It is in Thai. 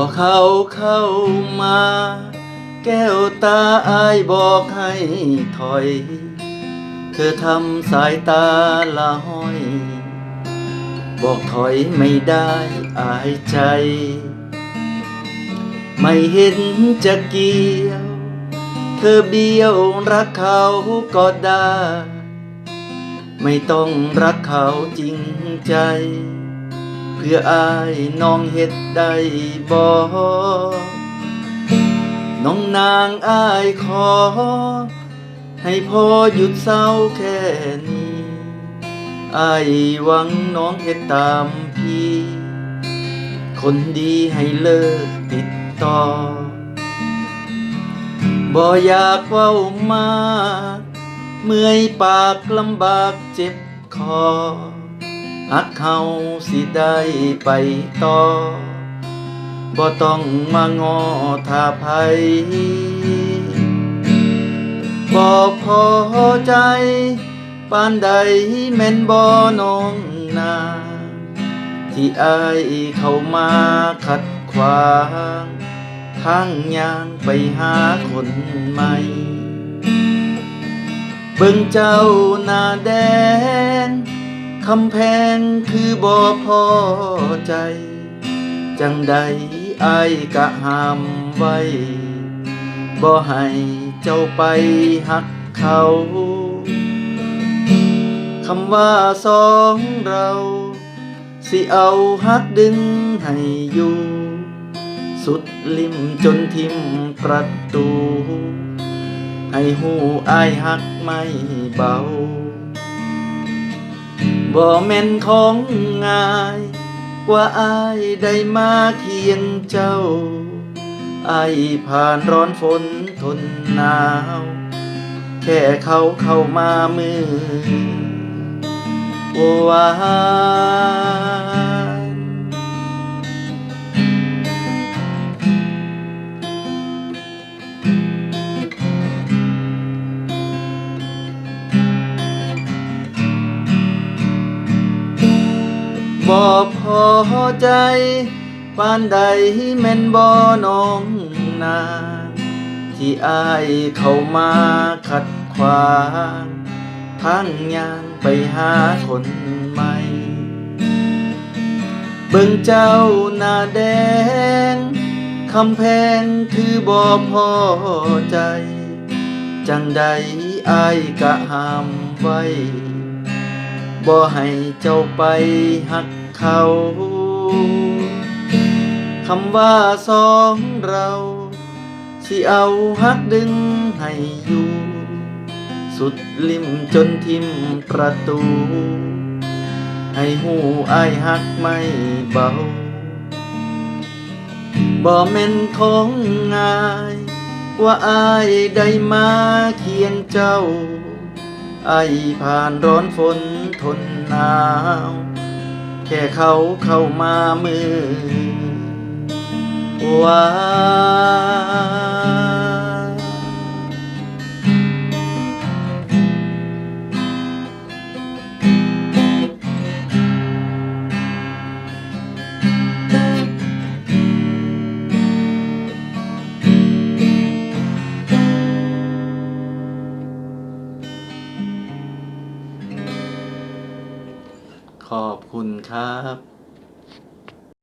อเขาเข้ามา แก้วตาอายบอกให้ถอย เธอทำสายตาละห้อย บอกถอยไม่ได้อายใจ ไม่เห็นจะเกี่ยว เธอเบี้ยวรักเขาก็ได้ ไม่ต้องรักเขาจริงใจ เพื่ออายน้องเฮ็ดได้บ่น้องนางอายขอ ให้พ่อหยุดเศร้าแค่นี้อายหวังน้องเฮ็ดตามพี่ คนดีให้เลิกติดต่อบ่อยากเว้ามาก เมื่อยปากลำบากเจ็บคอ หักเขาสิได้ไปต่อบ่ต้องมางอท่าภัยบ่พอใจปานใดแม่นบ่น้องนา ที่อายเข้ามาขัดขวางทางยางไปหาคนใหม่ เบิ่งเจ้าหน้าแดง คำแพงคือบ่พอใจ จังใดไอายกะห้ามไว้บ่ให้เจ้าไปหักเขาคำว่าสองเรา สิเอาฮักดึงให้อยู่ สุดลิมจนทิมประตู ให้หูอายฮักไม่เบา บ่แม่นของง่ายกว่าอายได้มาเคียงเจ้าอายผ่านร้อนฝนทนหนาว แค่เขาเข้ามามือวา บ่พอใจปานใดแม่นบ่น้องนางที่อายเข้ามาขัดขวางทางยางไปหาคนใหม่ เบิ่งเจ้าหน้าแดงคำแพงคือบ่พอใจ จังใดอายกะห้ามไว้ บ่ให้เจ้าไปหักเขาคำว่าสองเราสิเอาหักดึงให้อยู่ สุดลิมจนทิมประตู ให้หูอายหักไม่เบา บ่แม่นของง่าย ว่าอายได้มาเคียงเจ้า ไอผ่านร้อนฝนทนหนาว แค่เขาเข้ามามือวา ขอบคุณครับ